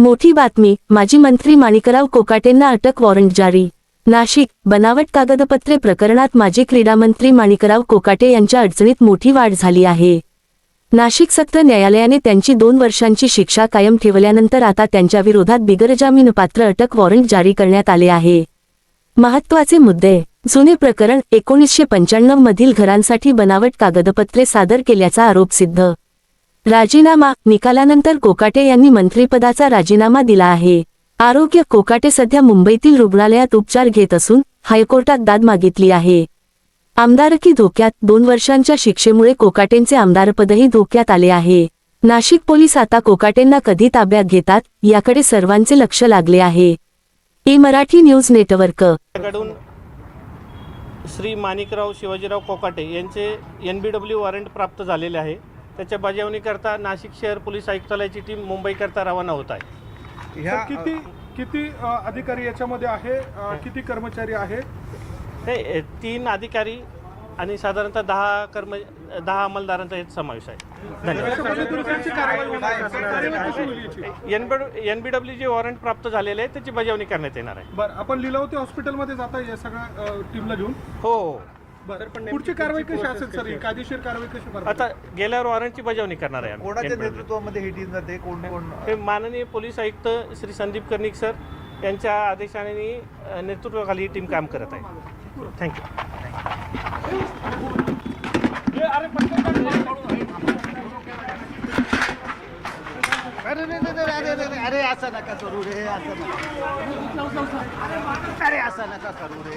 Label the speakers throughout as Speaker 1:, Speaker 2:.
Speaker 1: मोठी बातमी माजी मंत्री माणिकराव कोकाटेंना अटक वॉरंट जारी. नाशिक बनावट कागदपत्रे प्रकरणात माजी क्रीडामंत्री माणिकराव कोकाटे यांच्या अडचणीत मोठी वाढ झाली आहे. नाशिक सत्र न्यायालयाने त्यांची दोन वर्षांची शिक्षा कायम ठेवल्यानंतर आता त्यांच्या विरोधात बिगरजामीनपात्र अटक वॉरंट जारी करण्यात आले आहे. महत्त्वाचे मुद्दे. जुने प्रकरण एकोणीसशे पंच्याण्णव मधील घरांसाठी बनावट कागदपत्रे सादर केल्याचा आरोप सिद्ध. राजीनामा निकालानंतर कोकाटे यांनी मंत्रिपदाचा राजीनामा दिला आहे. आरोग्य कोकाटे सध्या मुंबईतील रुग्णालयात उपचार घेत असून हायकोर्टात दाद मागितली आहे. आमदारकी धोक्यात दोन वर्षांच्या शिक्षेमुळे कोकाटेंचे आमदारपदही धोक्यात आले आहे. नाशिक पोलीस आता कोकाटेंना कधी ताब्यात घेतात याकडे सर्वांचे लक्ष लागले आहे. E Marathi news network.
Speaker 2: Shri Manikrao Shivajirao Kokate यांचे एन बी डब्ल्यू वॉरंट प्राप्त झालेले आहे. त्याच्या बजावणीकरता नाशिक शहर पोलीस आयुक्तालयाची टीम मुंबईकरता रवाना होत आहे.
Speaker 3: ह्या
Speaker 4: किती किती अधिकारी याच्यामध्ये आहे? किती कर्मचारी आहेत?
Speaker 2: हे तीन अधिकारी आणि साधारणतः दहा कर्म दहा अंमलदारांचा यात समावेश आहे.
Speaker 4: आहे.
Speaker 2: N B W J warrant प्राप्त झालेले आहे त्याची बजावणी करण्यात येणार आहे.
Speaker 4: बरं आपण लिलावती हॉस्पिटलमध्ये जाता या सगळ्या टीमला घेऊन?
Speaker 2: हो हो.
Speaker 4: पुढची कारवाई कशी असेल सर? ही कायदेशीर कारवाई कशी करणार?
Speaker 2: आता गेल्यावर वॉरंटची बजावणी करणार आहे आम्ही.
Speaker 3: कोणाच्या. नेतृत्वामध्ये ही टीम जाते? कोण कोण?
Speaker 2: हे माननीय पोलीस आयुक्त श्री संदीप कर्णिक सर यांच्या आदेशाने अ, नेतृत्वाखाली ही टीम काम करत आहे. थँक्यू
Speaker 3: अरे रे रे, अरे रे रे, अरे असं नका करू रे असं नका अरे असं नका करू रे.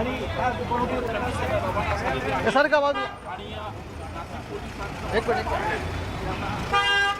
Speaker 3: आणि सर का बाजू एक मिनिट एक मिनिट.